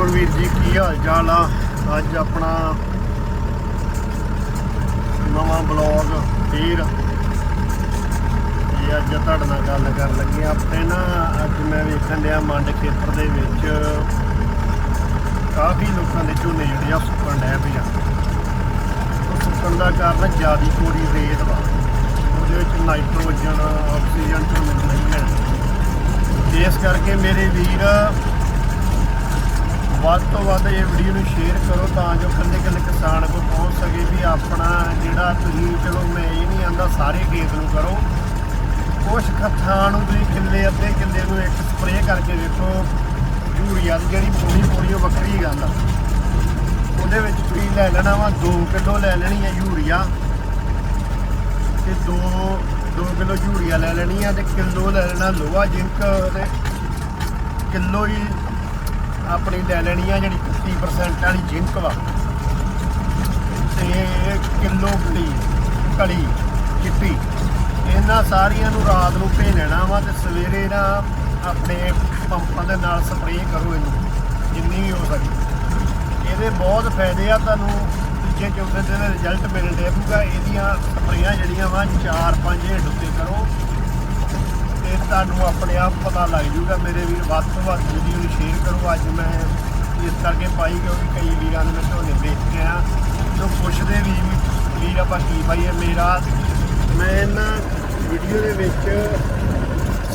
ਹੋਰ ਵੀਰ ਜੀ, ਕੀ ਹਾਲ ਚਾਲ ਆ? ਅੱਜ ਆਪਣਾ ਨਵਾਂ ਬਲੌਗ ਫੇਰ ਇਹ ਅੱਜ ਤੁਹਾਡੇ ਨਾਲ ਗੱਲ ਕਰਨ ਲੱਗੇ ਆ ਆਪਣੇ ਨਾ। ਅੱਜ ਮੈਂ ਵੇਖਣ ਡਿਆ ਮੰਡ ਖੇਤਰ ਦੇ ਵਿੱਚ। ਕਾਫੀ ਲੋਕਾਂ ਦੇ ਝੋਨੇ ਜਿਹੜੇ ਆ ਸੁੱਕਣ ਡੈ ਪਏ ਆ। ਉਹ ਸੁੱਕਣ ਦਾ ਕਾਰਨ ਜਿਆਦੀ ਕੋਰੀ ਰੇਤ ਵਾ। ਉਹਦੇ ਵਿੱਚ ਨਾਈਟ੍ਰੋਜਨ, ਆਕਸੀਜਨ ਝੋਨੇ ਨੂੰ ਨਹੀਂ ਮਿਲਦੀ ਇਸ ਕਰਕੇ ਮੇਰੇ ਵੀਰ ਵੱਧ ਤੋਂ ਵੱਧ ਇਹ ਵੀਡੀਓ ਨੂੰ ਸ਼ੇਅਰ ਕਰੋ ਤਾਂ ਜੋ ਕੱਲੇ ਕੱਲੇ ਕਿਸਾਨ ਕੋਲ ਪਹੁੰਚ ਸਕੇ ਵੀ ਆਪਣਾ ਜਿਹੜਾ ਤੁਸੀਂ, ਚਲੋ ਮੈਂ ਇਹ ਨਹੀਂ ਆਂਦਾ ਸਾਰੇ ਖੇਤ ਨੂੰ ਕਰੋ। ਕੁਛ ਖੱਥਾਂ ਨੂੰ ਤੁਸੀਂ ਕਿੱਲੇ, ਅੱਧੇ ਕਿੱਲੇ ਨੂੰ ਇੱਕ ਸਪਰੇਅ ਕਰਕੇ ਵੇਖੋ, ਯੂਰੀਆ ਦੀ ਜਿਹੜੀ ਪੂਰੀ ਪੂਰੀ ਉਹ ਵੱਖਰੀ ਗੱਲ ਆ। ਉਹਦੇ ਵਿੱਚ ਤੁਸੀਂ ਲੈ ਲੈਣਾ ਵਾ 2 ਕਿਲੋ ਲੈ ਲੈਣੀ ਹੈ ਯੂਰੀਆ ਤੇ 2 2 ਕਿਲੋ ਯੂਰੀਆ ਲੈ ਲੈਣੀ ਆ ਤੇ ਕਿਲੋ ਲੈ ਲੈਣਾ ਲੋਹਾ, ਜ਼ਿੰਕ ਤੇ ਕਿਲੋ ਹੀ ਆਪਣੀ ਲੈ ਲੈਣੀ ਆ ਜਿਹੜੀ 30% ਵਾਲੀ ਜ਼ਿੰਕ ਵਾ। ਤੇ ਕਿਲੋ ਕਲੀ ਕਲੀ ਚਿੱਟੀ। ਇਹਨਾਂ ਸਾਰੀਆਂ ਨੂੰ ਰਾਤ ਨੂੰ ਭੇ ਲੈਣਾ ਵਾ ਤੇ ਸਵੇਰੇ ਨਾ ਆਪਣੇ ਪੰਪਾਂ ਦੇ ਨਾਲ ਸਪਰੇਅ ਕਰੋ ਇਹਨੂੰ, ਜਿੰਨੀ ਵੀ ਹੋ ਸਕੇ। ਇਹਦੇ ਬਹੁਤ ਫਾਇਦੇ ਆ ਤੁਹਾਨੂੰ ਤੀਜੇ ਚੌਥੇ ਦਿਨ ਰਿਜ਼ਲਟ ਮਿਲ ਡੇਪੂਗਾ ਇਹਦੀਆਂ ਸਪਰੇਆਂ ਜਿਹੜੀਆਂ ਵਾ 4-5 ਹੇਠ ਉੱਤੇ ਕਰੋ। ਤੇ ਤੁਹਾਨੂੰ ਆਪਣੇ ਆਪ ਪਤਾ ਲੱਗ ਜੂਗਾ, ਮੇਰੇ ਵੀਰ ਵੱਧ ਤੋਂ ਵੱਧ ਵੀਡੀਓ ਨੂੰ ਸ਼ੇਅਰ ਕਰੋ। ਅੱਜ ਮੈਂ ਇਸ ਕਰਕੇ ਪਾਈ ਕਿਉਂਕਿ ਕਈ ਵੀਰਾਂ ਨੂੰ ਮੈਂ ਝੋਨੇ ਵੇਚ ਕੇ ਆ ਜੋ ਪੁੱਛਦੇ ਵੀ ਵੀਰ ਆਪਾਂ ਕੀ ਪਾਈਏ, ਮੇਰਾ ਮੈਂ ਇਹਨਾਂ ਵੀਡੀਓ ਦੇ ਵਿੱਚ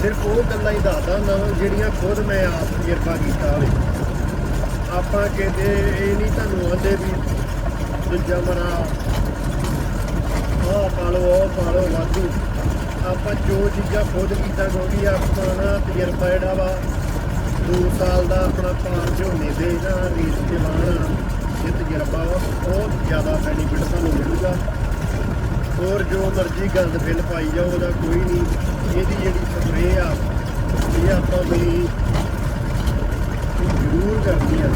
ਸਿਰਫ ਉਹ ਗੱਲਾਂ ਹੀ ਦੱਸਦਾ ਹੁੰਦਾ ਵਾਂ, ਜਿਹੜੀਆਂ ਖੁਦ ਮੈਂ ਆਪ ਤਜਰਬਾ ਕੀਤਾ ਹੋਵੇ। ਆਪਾਂ ਕਿਤੇ ਇਹ ਨਹੀਂ ਤੁਹਾਨੂੰ ਆਂਦੇ ਵੀ ਦੂਜਾ ਮਰਾ, ਆਹ ਪਾਲੋ ਲਓ, ਉਹ ਪਾ ਲਓ, ਵਾਧੂ। ਆਪਾਂ ਜੋ ਚੀਜ਼ਾਂ ਖੁਦ ਕੀਤਾ ਕਿਉਂਕਿ ਆਪਣਾ ਤਜਰਬਾ ਜਿਹੜਾ ਵਾ 2 ਸਾਲ ਦਾ ਆਪਣਾ ਪਾਰ ਝੋਨੇ ਦੇ ਨਾ ਰੇਸ ਦੇ ਬਾਅਦ ਇਹ ਤਜਰਬਾ ਵਾ, ਬਹੁਤ ਜ਼ਿਆਦਾ ਬੈਨੀਫਿਟ ਸਾਨੂੰ ਮਿਲੂਗਾ। ਹੋਰ ਜੋ ਮਰਜ਼ੀ ਗੰਦ ਬਿੱਲ ਪਾਈ ਜਾਓ, ਉਹਦਾ ਕੋਈ ਨਹੀਂ। ਇਹਦੀ ਜਿਹੜੀ ਸਪਰੇਅ ਆ, ਇਹ ਆਪਾਂ ਵੀ ਜ਼ਰੂਰ ਕਰਨੀ ਆ।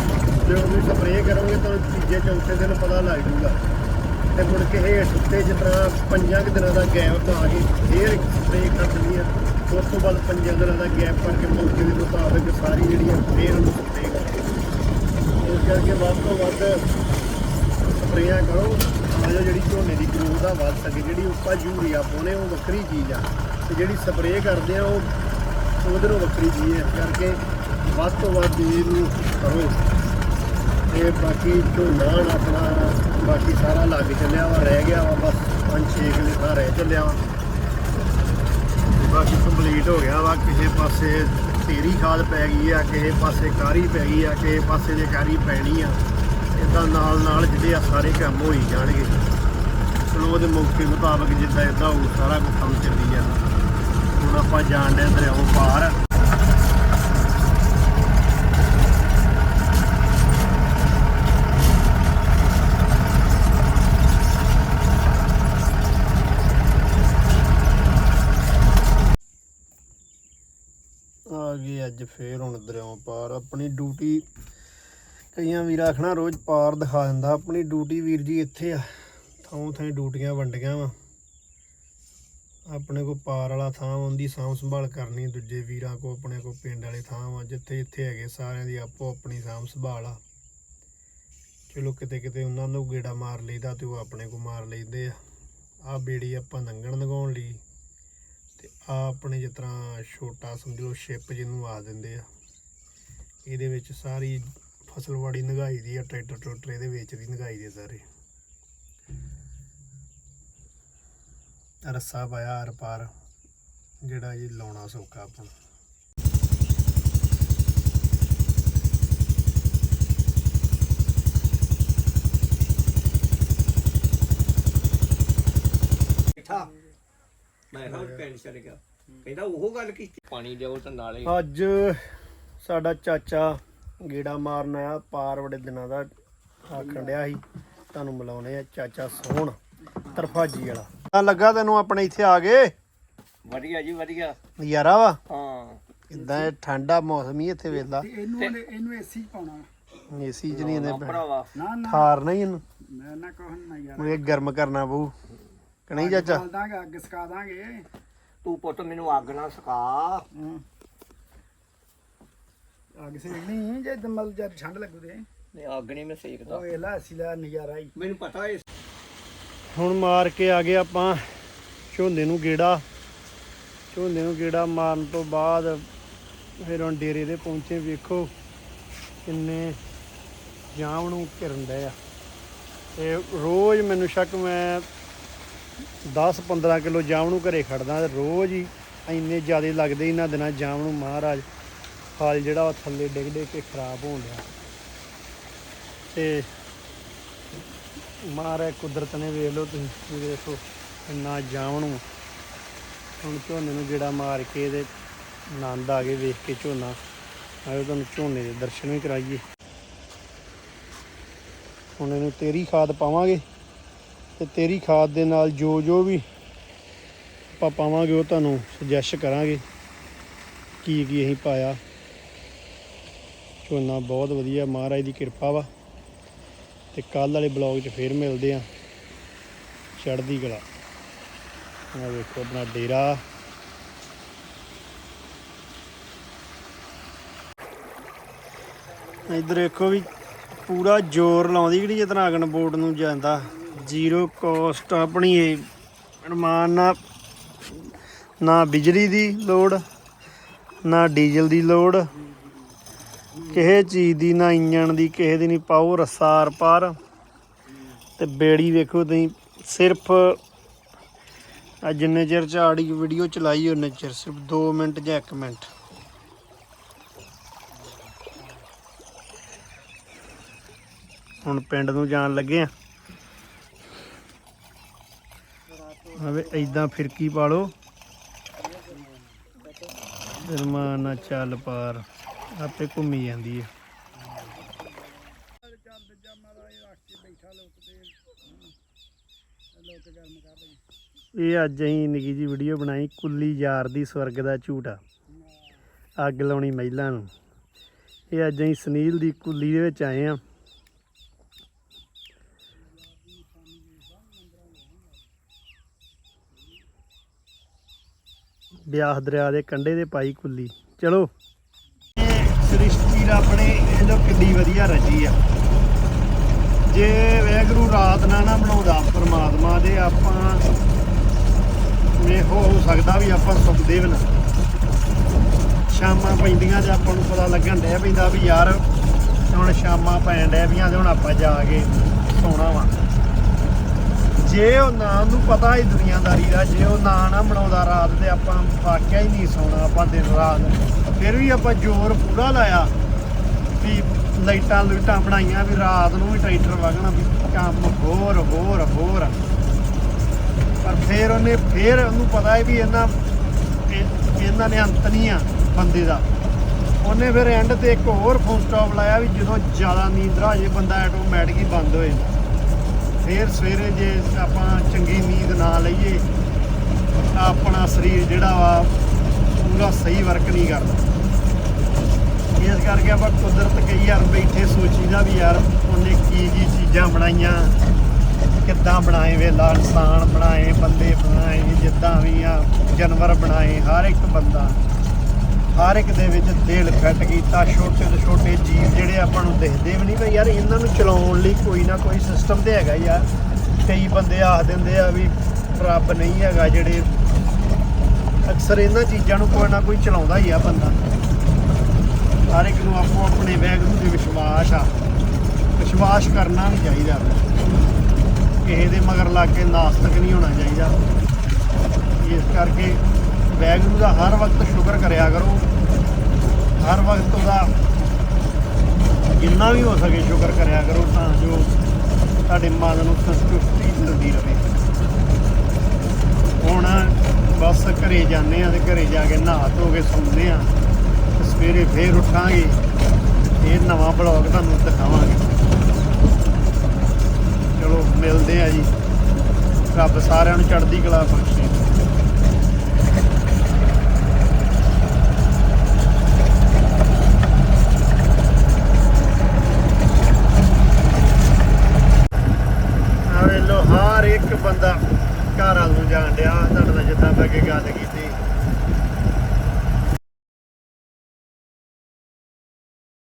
ਜੇ ਉਹਨੂੰ ਸਪਰੇਅ ਕਰੋਗੇ ਤਾਂ ਤੀਜੇ, ਚੌਥੇ ਦਿਨ ਪਤਾ ਲੱਗ ਜੂਗਾ। ਤੇ ਮੁੜ ਕੇ ਹੇਠ ਉੱਤੇ ਜਿਸ ਤਰ੍ਹਾਂ ਪੰਜਾਂ ਕੁ ਦਿਨਾਂ ਦਾ ਗੈਪ ਪਾ ਕੇ ਫੇਰ ਸਪਰੇਅ ਕਰ ਦਿੰਦੀ ਆ। ਉਸ ਤੋਂ ਬਾਅਦ ਪੰਜਾਂ ਦਿਨਾਂ ਦਾ ਗੈਪ ਕਰਕੇ ਮੌਕੇ ਦੇ ਮੁਤਾਬਕ ਸਾਰੀ ਜਿਹੜੀ ਆ, ਫੇਰ ਉਹਨੂੰ ਸਪਰੇਅ ਕਰਦੇ ਇਸ ਕਰਕੇ ਵੱਧ ਤੋਂ ਵੱਧ ਸਪਰੇਆਂ ਕਰੋ, ਤਾਂ ਜੋ ਜਿਹੜੀ ਝੋਨੇ ਦੀ ਗਰੋਥ ਆ ਵੱਧ ਸਕੇ, ਜਿਹੜੀ ਉੱਪਰ ਯੂਰੀਆ ਪਾਉਣੇ, ਉਹ ਵੱਖਰੀ ਚੀਜ਼ ਆ। ਤੇ ਜਿਹੜੀ ਸਪਰੇਅ ਕਰਦੇ ਆ, ਉਹ ਉਹਦੇ ਨਾਲੋਂ ਵੱਖਰੀ ਚੀਜ਼ ਹੈ ਇਸ ਕਰਕੇ ਵੱਧ ਤੋਂ ਵੱਧ ਇਹਨੂੰ ਕਰੋ। ਤੇ ਬਾਕੀ ਝੋਨਾ ਹੁਣ ਆਪਣਾ ਬਾਕੀ ਸਾਰਾ ਲੱਗ ਚੱਲਿਆ ਵਾ, ਰਹਿ ਗਿਆ ਵਾ, ਬਸ ਪੰਜ ਛੇ ਕਿਲੇ ਦਾ ਰਹਿ ਚੱਲਿਆ ਵਾ। ਬਾਕੀ ਕੰਪਲੀਟ ਹੋ ਗਿਆ ਵਾ, ਕਿਸੇ ਪਾਸੇ ਤੇਰੀ ਖਾਦ ਪੈ ਗਈ ਆ, ਕਿਸੇ ਪਾਸੇ ਕਾਰੀ ਪੈ ਗਈ ਆ, ਕਿਸੇ ਪਾਸੇ ਦੇ ਕਾਰੀ ਪੈਣੀ ਆ ਇਦਾਂ ਨਾਲ ਨਾਲ ਜਿਹੜੇ ਆ ਸਾਰੇ ਕੰਮ ਹੋਈ ਜਾਣਗੇ। ਚਲੋ, ਉਹਦੇ ਮੌਕੇ ਮੁਤਾਬਕ ਜਿੱਦਾਂ ਇਦਾਂ ਉਹ ਸਾਰਾ ਕੁਝ ਕੰਮ ਚੱਲੀ ਜਾਂਦਾ। ਹੁਣ ਆਪਾਂ ਜਾਣ ਦੇ ਦਰਿਆਓ ਪਾਰ। ਆ ਗਏ ਅੱਜ ਫੇਰ ਹੁਣ ਦਰਿਆਓ ਪਾਰ। ਆਪਣੀ ਡਿਊਟੀ ਕਈਆਂ ਵੀਰ ਆਖਣਾ ਰੋਜ਼ ਪਾਰ ਦਿਖਾ ਦਿੰਦਾ। ਆਪਣੀ ਡਿਊਟੀ ਵੀਰ ਜੀ ਇੱਥੇ ਆ। ਥਾਂ ਥਾਂ ਡਿਊਟੀਆਂ ਵੰਡੀਆਂ ਵਾ। ਆਪਣੇ ਕੋ ਪਾਰ ਵਾਲਾ ਥਾਂ ਉਹਦੀ ਸਾਂਭ ਸੰਭਾਲ ਕਰਨੀ ਦੂਜੇ ਵੀਰਾਂ ਕੋ ਆਪਣੇ ਕੋ ਪਿੰਡ ਵਾਲੇ ਥਾਂ ਵਾ, ਜਿੱਥੇ ਜਿੱਥੇ ਹੈਗੇ ਸਾਰਿਆਂ ਦੀ ਆਪੋ ਆਪਣੀ ਸਾਂਭ ਸੰਭਾਲ ਆ। ਚਲੋ ਕਿਤੇ ਕਿਤੇ ਉਹਨਾਂ ਨੂੰ ਗੇੜਾ ਮਾਰ ਲਈਦਾ ਤੇ ਉਹ ਆਪਣੇ ਕੋ ਮਾਰ ਲੈਂਦੇ ਆ। ਆ ਬੇੜੀ ਆਪਾਂ ਲੰਘਣ ਲਗਾਉਣ ਲਈ। ਆਪਣੇ ਜਿਸ ਤਰ੍ਹਾਂ ਛੋਟਾ ਸਮਝੋ ਸ਼ਿਪ ਜਿਹਨੂੰ ਆ ਦਿੰਦੇ ਆ, ਇਹਦੇ ਵਿੱਚ ਸਾਰੀ ਫਸਲਵਾੜੀ ਨਗਾਈ ਦੀ ਆ, ਟਰੈਕਟਰ ਟਰੈਕਟਰ ਇਹਦੇ ਵਿੱਚ ਵੀ ਨਗਾਈ ਦੇ ਸਾਰੇ ਰੱਸਾ ਪਾਇਆ ਹਰ ਪਾਰ, ਜਿਹੜਾ ਜੀ ਲਾਉਣਾ ਸੌਖਾ ਆਪਾਂ ਨੂੰ। ਮੈਂ ਕਿਹਾ ਪਿੰਡ ਚਲ ਗਿਆ। ਕਹਿੰਦਾ ਉਹ ਗੱਲ ਕੀਤੀ। ਪਾਣੀ ਦਿਓ ਤੇ ਨਾਲੇ ਅੱਜ ਸਾਡਾ ਚਾਚਾ ਗੇੜਾ ਮਾਰਨ ਆਇਆ ਪਾਰ ਬੜੇ ਦਿਨਾਂ ਦਾ ਆਖਣ ਡਿਆ ਸੀ ਤੁਹਾਨੂੰ ਮਿਲਾਉਣੇ ਆ ਚਾਚਾ ਸੋਹਣ ਤਰਫਾਜੀ ਵਾਲਾ। ਤਾਂ ਲੱਗਾ ਤੈਨੂੰ ਆਪਣੇ ਇੱਥੇ ਆ ਗਏ? ਵਧੀਆ ਜੀ ਵਧੀਆ। ਨਜ਼ਾਰਾ ਵਾ? ਹਾਂ। ਇਦਾਂ ਇਹ ਠੰਡਾ ਮੌਸਮ ਹੀ ਇੱਥੇ ਵੇਲਾ ਇਹਨੂੰ ਇਹਨੇ- ਏਸੀ ਪਾਉਣਾ। ਏਸੀ ਚ ਨਹੀਂ ਇਹਨੇ ਨਾ ਪੈਣਾ। ਭਰਾਵਾ ਨਾ ਨਾ। ਠਾਰ ਨਹੀਂ ਇਹਨੂੰ। ਮੈਂ ਨਾ ਕਹਿਣ ਨਾ ਯਾਰ। ਉਹ ਇਹ ਗਰਮ ਕਰਨਾ ਪਊ। ਕਿ ਨਹੀਂ ਚਾਚਾ? ਬਾਲ ਦਾਂਗੇ ਅੱਗ ਸਕਾ ਦਾਂਗੇ। ਤੂੰ ਪੁੱਤ ਮੈਨੂੰ ਅੱਗ ਨਾ ਸਕਾ। ਹਾਂ। ਅੱਗ ਸੇਕਣੀ ਜੇ ਮਤਲਬ ਜਦ ਠੰਡ ਲੱਗੂ ਤੇ ਨਹੀਂ ਅੱਗ ਨਹੀਂ ਮੈਂ ਸੇਕਦਾ। ਉਹ ਇਹਲਾ ਅਸੀਂ ਦਾ ਨਜ਼ਾਰਾ ਹੀ। ਮੈਨੂੰ ਪਤਾ ਹੈ ਹੁਣ ਮਾਰ ਕੇ ਆ ਗਏ ਆਪਾਂ ਝੋਨੇ ਨੂੰ ਗੇੜਾ। ਝੋਨੇ ਨੂੰ ਗੇੜਾ ਮਾਰਨ ਤੋਂ ਬਾਅਦ ਫਿਰ ਹੁਣ ਡੇਰੇ ਦੇ ਪਹੁੰਚੇ ਵੇਖੋ ਕਿੰਨੇ ਜਾਮ ਨੂੰ ਘਿਰਨ ਡਏ ਆ। ਤੇ ਰੋਜ਼ ਮੈਨੂੰ ਸ਼ੱਕ ਮੈਂ 10 15 ਕਿਲੋ ਜਾਮ ਨੂੰ ਘਰੇ ਖੜਦਾ ਰੋਜ਼ ਹੀ ਇੰਨੇ ਜ਼ਿਆਦੇ ਲੱਗਦੇ ਇਹਨਾਂ ਦਿਨਾਂ ਜਾਮ ਨੂੰ, ਮਹਾਰਾਜ। ਫਲ ਜਿਹੜਾ ਉਹ ਥੱਲੇ ਡਿੱਗ ਡਿੱਗ ਕੇ ਖਰਾਬ ਹੋਣ ਡਿਆ। ਤੇ ਮਹਾਰਾਜ, ਕੁਦਰਤ ਨੇ ਵੇਖ ਲਓ ਤੁਸੀਂ ਦੇਖੋ ਇੰਨਾ ਜਾਵਣ ਨੂੰ। ਹੁਣ ਝੋਨੇ ਨੂੰ ਜਿਹੜਾ ਮਾਰ ਕੇ ਇਹਦੇ ਆਨੰਦ ਆ ਗਏ ਵੇਖ ਕੇ ਝੋਨਾ। ਆਇਓ ਤੁਹਾਨੂੰ ਝੋਨੇ ਦੇ ਦਰਸ਼ਨ ਵੀ ਕਰਾਈਏ। ਹੁਣ ਇਹਨੂੰ ਤੇਰੀ ਖਾਦ ਪਾਵਾਂਗੇ। ਤੇ ਤੇਰੀ ਖਾਦ ਦੇ ਨਾਲ ਜੋ ਜੋ ਵੀ ਆਪਾਂ ਪਾਵਾਂਗੇ ਉਹ ਤੁਹਾਨੂੰ ਸੁਜੈਸ਼ ਕਰਾਂਗੇ ਕੀ ਕੀ ਅਸੀਂ ਪਾਇਆ। ਝੋਨਾ ਬਹੁਤ ਵਧੀਆ, ਮਹਾਰਾਜ ਦੀ ਕਿਰਪਾ ਵਾ। ਤੇ ਕੱਲ ਵਾਲੇ ਬਲੌਗ 'ਚ ਫੇਰ ਮਿਲਦੇ ਆ ਚੜ੍ਹਦੀ ਕਲਾ। ਆ ਵੇਖੋ ਆਪਣਾ ਡੇਰਾ। ਇੱਧਰ ਦੇਖੋ ਵੀ ਪੂਰਾ ਜ਼ੋਰ ਲਾਉਂਦੀ ਜਿਹੜੀ ਜਿਤਨਾ ਅਗਨ ਬੋਰਡ ਨੂੰ ਜਾਂਦਾ। ਜ਼ੀਰੋ ਕੋਸਟ ਆਪਣੀ ਇਹ ਅਰਮਾਨ ਨਾ ਨਾ ਬਿਜਲੀ ਦੀ ਲੋੜ, ਨਾ ਡੀਜ਼ਲ ਦੀ ਲੋੜ, ਕਿਸੇ ਚੀਜ਼ ਦੀ, ਨਾ ਇੰਜਣ ਦੀ, ਕਿਸੇ ਦੀ ਨਹੀਂ ਪਾਓ ਰਸਾਰ ਪਾਰ। ਤੇ ਬੇੜੀ ਵੇਖੋ ਤੁਸੀਂ, ਸਿਰਫ ਆ ਜਿੰਨੇ ਚਿਰ ਝਾੜੀ ਵੀਡੀਓ ਚਲਾਈ, ਉਹਨੇ ਚਿਰ ਸਿਰਫ 2 ਮਿੰਟ ਜਾਂ 1 ਮਿੰਟ। ਹੁਣ ਪਿੰਡ ਨੂੰ ਜਾਣ ਲੱਗੇ ਆ। ਹਵੇ ਐਦਾਂ ਫਿਰਕੀ ਪਾ ਲਓ ਫਿਰ ਮਾਂ ਚੱਲ ਪਾਰ, ਆਪੇ ਘੁੰਮੀ ਜਾਂਦੀ ਹੈ ਇਹ ਇਹ ਅੱਜ ਅਸੀਂ ਨਿੱਕੀ ਜੀ ਵੀਡੀਓ ਬਣਾਈ, ਕੁੱਲੀ ਯਾਰ ਦੀ ਸਵਰਗ ਦਾ ਝੂਟਾ ਅੱਗ ਲਾਉਣੀ ਮਹਿਲਾ ਨੂੰ। ਇਹ ਅੱਜ ਅਸੀਂ ਸੁਨੀਲ ਦੀ ਕੁੱਲੀ ਦੇ ਵਿੱਚ ਆਏ ਆ। ਬਿਆਸ ਦਰਿਆ ਦੇ ਕੰਢੇ ਦੇ ਪਾਈ ਕੁੱਲੀ। ਚਲੋ। ਸ੍ਰਿਸ਼ਟੀ ਰੱਬ ਨੇ ਇਹ ਲੋ ਕਿੱਡੀ ਵਧੀਆ ਰਚੀ ਆ। ਜੇ ਵੈਗਰੂ ਰਾਤ ਨਾ ਨਾ ਬਣਾਉਂਦਾ, ਪਰਮਾਤਮਾ ਦੇ ਆਪਾਂ ਵੇਖੋ ਹੋ ਸਕਦਾ ਵੀ ਆਪਾਂ ਸੁਖਦੇ ਵੀ ਨਾ। ਸ਼ਾਮਾਂ ਪੈਂਦੀਆਂ ਤੇ ਆਪਾਂ ਨੂੰ ਪਤਾ ਲੱਗਣ ਡਿਆ ਪੈਂਦਾ ਵੀ ਯਾਰ, ਹੁਣ ਸ਼ਾਮਾਂ ਪੈਣ ਡਿਆ ਪਈਆਂ ਤੇ ਹੁਣ ਆਪਾਂ ਜਾ ਕੇ ਜੇ ਉਹ ਨਾ ਨੂੰ ਪਤਾ ਹੀ ਦੁਨੀਆਦਾਰੀ ਦਾ, ਜੇ ਉਹ ਨਾ ਨਾ ਬਣਾਉਂਦਾ ਰਾਤ ਤੇ ਆਪਾਂ ਵਾਕਿਆ ਹੀ ਨਹੀਂ ਸੌਣਾ ਆਪਾਂ ਦਿਨ ਰਾਤ। ਫਿਰ ਵੀ ਆਪਾਂ ਜ਼ੋਰ ਪੂਰਾ ਲਾਇਆ ਵੀ ਲਾਈਟਾਂ ਲੁਈਟਾਂ ਬਣਾਈਆਂ ਵੀ ਰਾਤ ਨੂੰ ਵੀ ਟਰੈਕਟਰ ਵਗਣਾ ਵੀ ਕੰਮ ਹੋਰ ਹੋਰ ਹੋਰ। ਪਰ ਫਿਰ ਉਹਨੇ, ਫਿਰ ਉਹਨੂੰ ਪਤਾ ਹੈ ਵੀ ਇਹਨਾਂ ਇਹਨਾਂ ਨੇ ਅੰਤ ਨਹੀਂ ਆ ਬੰਦੇ ਦਾ। ਉਹਨੇ ਫਿਰ ਐਂਡ ਤੇ ਇੱਕ ਹੋਰ ਫੋਨ ਸਟਾਪ ਲਾਇਆ ਵੀ ਜਦੋਂ ਜ਼ਿਆਦਾ ਨੀਂਦ ਆ ਜੇ ਬੰਦਾ ਆਟੋਮੈਟਿਕ ਹੀ ਬੰਦ ਹੋ ਜਾਂਦਾ। ਫਿਰ ਸਵੇਰੇ ਜੇ ਆਪਾਂ ਚੰਗੀ ਨੀਂਦ ਨਾ ਲਈਏ ਤਾਂ ਆਪਣਾ ਸਰੀਰ ਜਿਹੜਾ ਵਾ, ਪੂਰਾ ਸਹੀ ਵਰਕ ਨਹੀਂ ਕਰਦਾ। ਇਸ ਕਰਕੇ ਆਪਾਂ ਕੁਦਰਤ ਕਈ ਯਾਰ ਬੈਠੇ ਸੋਚੀਦਾ ਵੀ ਯਾਰ, ਉਹਨੇ ਕੀ ਕੀ ਚੀਜ਼ਾਂ ਬਣਾਈਆਂ, ਕਿੱਦਾਂ ਬਣਾਏ ਵੇਲਾ ਇਨਸਾਨ ਬਣਾਏ, ਬੰਦੇ ਬਣਾਏ, ਜਿੱਦਾਂ ਵੀ ਆ, ਜਾਨਵਰ ਬਣਾਏ, ਹਰ ਇੱਕ ਬੰਦਾ, ਹਰ ਇੱਕ ਦੇ ਵਿੱਚ ਦਿਲ ਫਿੱਟ ਕੀਤਾ, ਛੋਟੇ ਤੋਂ ਛੋਟੇ ਜੀਵ ਜਿਹੜੇ ਵੀ ਨਹੀਂ ਵੀ ਯਾਰ ਇਹਨਾਂ ਨੂੰ ਚਲਾਉਣ ਲਈ ਕੋਈ ਨਾ ਕੋਈ ਸਿਸਟਮ ਤੇ ਹੈਗਾ ਯਾਰ। ਕਈ ਬੰਦੇ ਆਖ ਦਿੰਦੇ ਆ ਵੀ ਰੱਬ ਨਹੀਂ ਹੈਗਾ ਜਿਹੜੇ ਅਕਸਰ ਇਹਨਾਂ ਚੀਜ਼ਾਂ ਨੂੰ ਕੋਈ ਨਾ ਕੋਈ ਚਲਾਉਂਦਾ ਹੀ ਆ ਬੰਦਾ। ਹਰ ਇੱਕ ਨੂੰ ਆਪੋ ਆਪਣੇ ਵੈਗਰੂ 'ਤੇ ਵਿਸ਼ਵਾਸ ਆ। ਵਿਸ਼ਵਾਸ ਕਰਨਾ ਨਹੀਂ ਚਾਹੀਦਾ। ਕਿਸੇ ਦੇ ਮਗਰ ਲੱਗ ਕੇ ਨਾਸਤਕ ਨਹੀਂ ਹੋਣਾ ਚਾਹੀਦਾ। ਇਸ ਕਰਕੇ ਵੈਗਰੂ ਦਾ ਹਰ ਵਕਤ ਸ਼ੁਕਰ ਕਰਿਆ ਕਰੋ। ਹਰ ਵਕਤ ਉਹਦਾ ਜਿੰਨਾ ਵੀ ਹੋ ਸਕੇ ਸ਼ੁਕਰ ਕਰਿਆ ਕਰੋ ਤਾਂ ਜੋ ਤੁਹਾਡੇ ਮਨ ਨੂੰ ਸੰਤੁਸ਼ਟੀ ਮਿਲਦੀ ਰਹੇ। ਹੁਣ ਬਸ ਘਰੇ ਜਾਂਦੇ ਆ ਤੇ ਘਰੇ ਜਾ ਕੇ ਨਹਾ ਧੋ ਕੇ ਸੌਂਦੇ ਆ ਸਵੇਰੇ ਫੇਰ ਉੱਠਾਂਗੇ। ਇਹ ਨਵਾਂ ਬਲੌਗ ਤੁਹਾਨੂੰ ਦਿਖਾਵਾਂਗੇ। ਚਲੋ ਮਿਲਦੇ ਆ ਜੀ। ਰੱਬ ਸਾਰਿਆਂ ਨੂੰ ਚੜ੍ਹਦੀ ਕਲਾ ਬਖਸ਼ੇ।